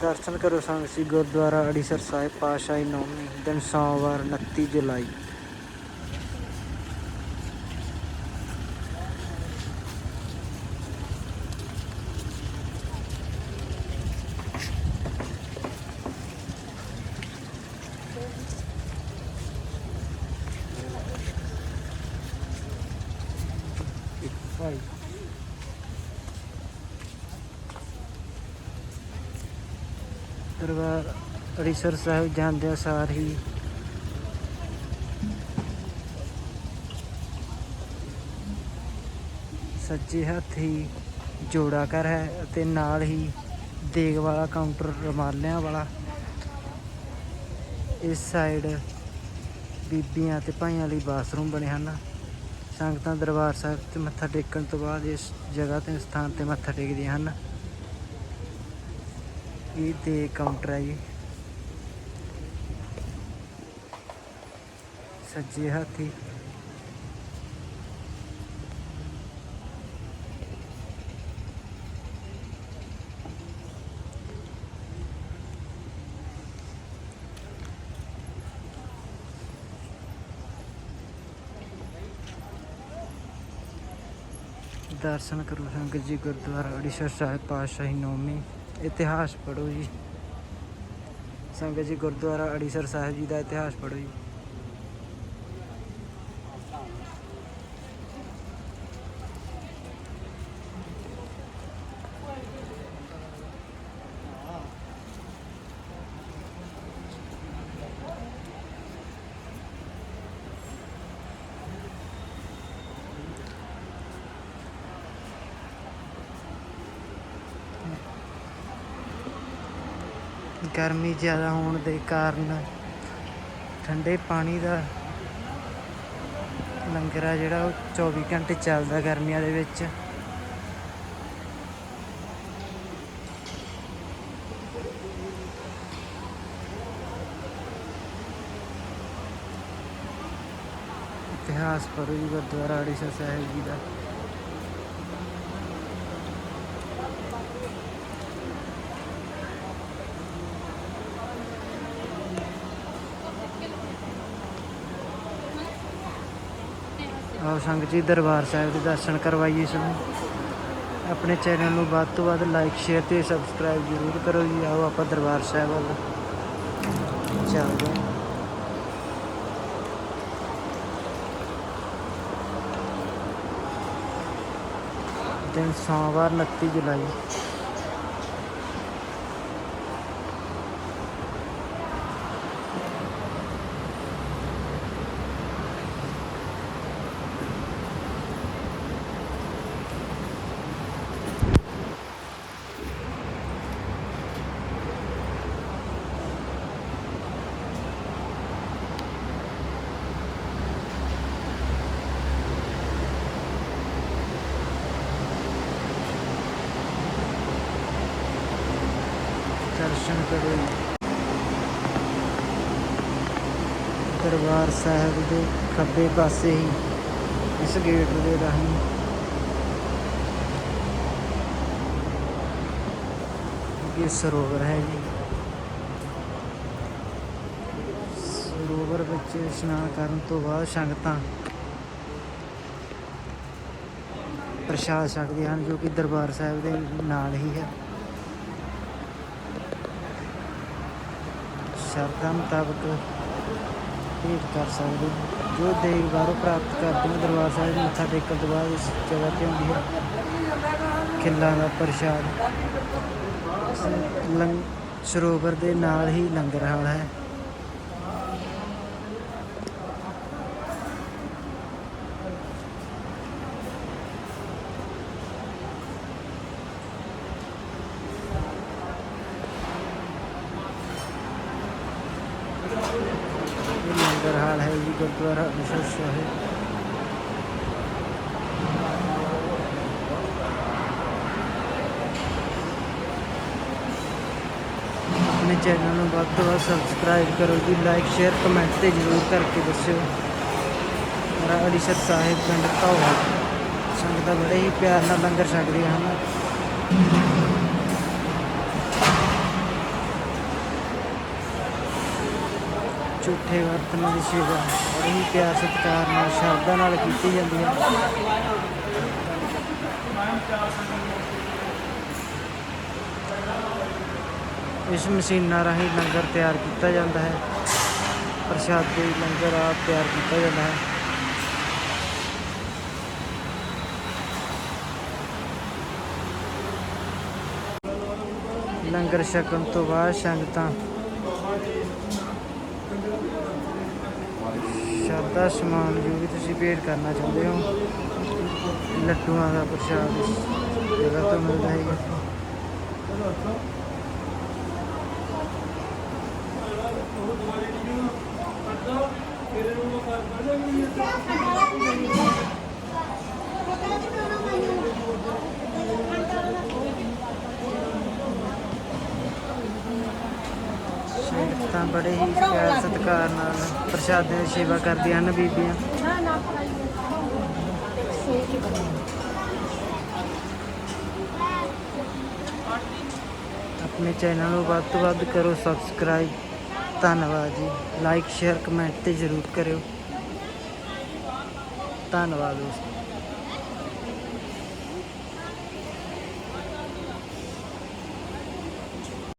ਦਰਸ਼ਨ ਕਰੋ ਸੰਗਤ ਜੀ ਗੁਰਦੁਆਰਾ ਅੜੀਸਰ ਸਾਹਿਬ ਪਾਤਸ਼ਾਹੀ ਨੌਮੀ ਦਿਨ ਸੋਮਵਾਰ 29 ਜੁਲਾਈ। ਭਾਈ। ਦਰਬਾਰ ਅੜੀਸਰ ਸਾਹਿਬ ਜਾਂਦਿਆਂ ਸਾਰ ਹੀ। ਸੱਜੇ ਹੱਥ ਹੀ ਜੋੜਾ ਘਰ ਹੈ ਅਤੇ ਨਾਲ ਹੀ ਦੇਗ ਵਾਲਾ ਕਾਊਂਟਰ, ਰਮਾਲਿਆਂ ਵਾਲਾ। ਇਸ ਸਾਈਡ ਬੀਬੀਆਂ ਤੇ ਭਾਈਆਂ ਲਈ ਬਾਥਰੂਮ ਬਣੇ ਹਨ। ਸੰਗਤਾਂ ਦਰਬਾਰ ਸਾਹਿਬ ਤੇ ਮੱਥਾ ਟੇਕਣ ਤੋਂ ਬਾਅਦ ਇਸ ਜਗ੍ਹਾ ਤੇ, ਸਥਾਨ ਤੇ ਮੱਥਾ ਟੇਕਦੀਆਂ ਹਨ। ਇਹ ਤੇ ਕਾਊਂਟਰ ਹੈ ਜੀ। ਸੱਜੇ ਹੱਥੀ। ਦਰਸ਼ਨ ਕਰੋ ਸੰਗਤ ਜੀ ਗੁਰਦੁਆਰਾ ਅੜੀਸਰ ਸਾਹਿਬ ਪਾਤਸ਼ਾਹੀ ਨੌਮੀ ਇਤਿਹਾਸ ਪੜ੍ਹੋ ਜੀ। ਸੰਗਤ ਜੀ ਗੁਰਦੁਆਰਾ ਅੜੀਸਰ ਸਾਹਿਬ ਜੀ ਦਾ ਇਤਿਹਾਸ ਪੜ੍ਹੋ ਜੀ। ਗਰਮੀ ਜ਼ਿਆਦਾ ਹੋਣ ਦੇ ਕਾਰਨ ਠੰਡੇ ਪਾਣੀ ਦਾ ਲੰਗਰ ਆ ਜਿਹੜਾ ਉਹ 24 ਘੰਟੇ ਚੱਲਦਾ ਗਰਮੀਆਂ ਦੇ ਵਿੱਚ। ਇਤਿਹਾਸ ਪੜ੍ਹੋ ਜੀ ਗੁਰਦੁਆਰਾ ਅੜੀਸਰ ਸਾਹਿਬ ਜੀ ਦਾ। ਆਓ ਸੰਗਤ ਜੀ ਦਰਬਾਰ ਸਾਹਿਬ ਦੇ ਦਰਸ਼ਨ ਕਰਵਾਈਏ ਸਾਨੂੰ ਆਪਣੇ ਚੈਨਲ ਨੂੰ ਵੱਧ ਤੋਂ ਵੱਧ ਲਾਈਕ ਸ਼ੇਅਰ ਤੇ ਸਬਸਕ੍ਰਾਈਬ ਜ਼ਰੂਰ ਕਰੋ ਜੀ। ਆਓ ਆਪਾਂ ਦਰਬਾਰ ਸਾਹਿਬ ਵੱਲ ਚੱਲਦੇ ਹਾਂ। ਦਿਨ ਸੋਮਵਾਰ 29 ਜੁਲਾਈ। ਦਰਸ਼ਨ ਕਰੋ ਦਰਬਾਰ ਸਾਹਿਬ ਦੇ ਖੱਬੇ ਪਾਸੇ ਹੀ ਇਸ ਗੇਟ ਦੇ ਰਾਹੀਂ ਇਹ ਸਰੋਵਰ ਹੈ ਜੀ। ਸਰੋਵਰ ਵਿੱਚ ਇਸ਼ਨਾਨ ਕਰਨ ਤੋਂ ਬਾਅਦ ਸੰਗਤਾਂ ਪ੍ਰਸ਼ਾਦ ਛਕਦੇ ਹਨ, ਜੋ ਕਿ ਦਰਬਾਰ ਸਾਹਿਬ ਦੇ ਨਾਲ ਹੀ ਹੈ। ਸ਼ਰਤਾਂ ਮੁਤਾਬਕ ਭੇਟ ਕਰ ਸਕਦੇ ਹੋ। ਜੋ ਦੇਗ ਬਾਹਰੋਂ ਪ੍ਰਾਪਤ ਕਰਦੇ ਹੋ, ਦਰਬਾਰ ਸਾਹਿਬ ਮੱਥਾ ਟੇਕਣ ਤੋਂ ਬਾਅਦ ਇਸ ਜਗ੍ਹਾ ਤੇ ਹੁੰਦੀ ਹੈ। ਖਿੱਲਾਂ ਦਾ ਪ੍ਰਸ਼ਾਦ। ਲੰਗ ਸਰੋਵਰ ਦੇ ਨਾਲ ਹੀ ਲੰਗਰ ਹਾਲ ਹੈ ਇਹ ਲੰਗਰ ਹਾਲ ਹੈ ਜੀ, ਗੁਰਦੁਆਰਾ ਅਮ੍ਰਿਤਸਰ ਸਾਹਿਬ ਆਪਣੇ ਚੈਨਲ ਨੂੰ ਵੱਧ ਤੋਂ ਵੱਧ ਸਬਸਕ੍ਰਾਈਬ ਕਰੋ ਜੀ ਲਾਈਕ ਸ਼ੇਅਰ ਕਮੈਂਟ ਤੇ ਜ਼ਰੂਰ ਕਰਕੇ ਦੱਸਿਓ। ਮੇਰਾ ਅੜੀਸਰ ਸਾਹਿਬ ਪਿੰਡ ਧੌਲਾ। ਸੰਗਤਾਂ ਬੜੇ ਹੀ ਪਿਆਰ ਨਾਲ ਲੰਗਰ ਛਕ ਹਨ। ਝੂਠੇ ਬਰਤਨਾਂ ਦੀ ਸੇਵਾ ਬੜੇ ਹੀ ਪਿਆਰ, ਸਤਿਕਾਰ ਨਾਲ, ਸ਼ਰਧਾ ਨਾਲ ਕੀਤੀ ਜਾਂਦੀ ਹੈ। ਇਸ ਮਸ਼ੀਨਾਂ ਰਾਹੀਂ ਲੰਗਰ ਤਿਆਰ ਕੀਤਾ ਜਾਂਦਾ ਹੈ। ਪ੍ਰਸ਼ਾਦੇ ਲੰਗਰ ਆਪ ਤਿਆਰ ਕੀਤਾ ਜਾਂਦਾ ਹੈ। ਲੰਗਰ ਛਕਣ ਤੋਂ ਬਾਅਦ ਸੰਗਤਾਂ ਸ਼ਰਦਾ ਸਮਾਨ ਜੋ ਵੀ ਤੁਸੀਂ ਭੇਟ ਕਰਨਾ ਚਾਹੁੰਦੇ ਹੋ, ਲੱਡੂਆਂ ਦਾ ਪ੍ਰਸ਼ਾਦ ਇਸ ਤੋਂ ਮਿਲਦਾ ਹੈ ਸੰਗਤਾਂ ਬੜੇ ਹੀ ਪਿਆਰ, ਸਤਿਕਾਰ ਨਾਲ ਪ੍ਰਸ਼ਾਦੇ ਦੀ ਸੇਵਾ ਕਰਦੀਆਂ ਹਨ ਬੀਬੀਆਂ। ਆਪਣੇ ਚੈਨਲ ਨੂੰ ਵੱਧ ਤੋਂ ਵੱਧ ਕਰੋ ਸਬਸਕ੍ਰਾਈਬ ਧੰਨਵਾਦ ਜੀ। ਲਾਈਕ ਸ਼ੇਅਰ ਕਮੈਂਟ ਤੇ ਜ਼ਰੂਰ ਕਰਿਓ। ਧੰਨਵਾਦ ਦੋਸਤੋ।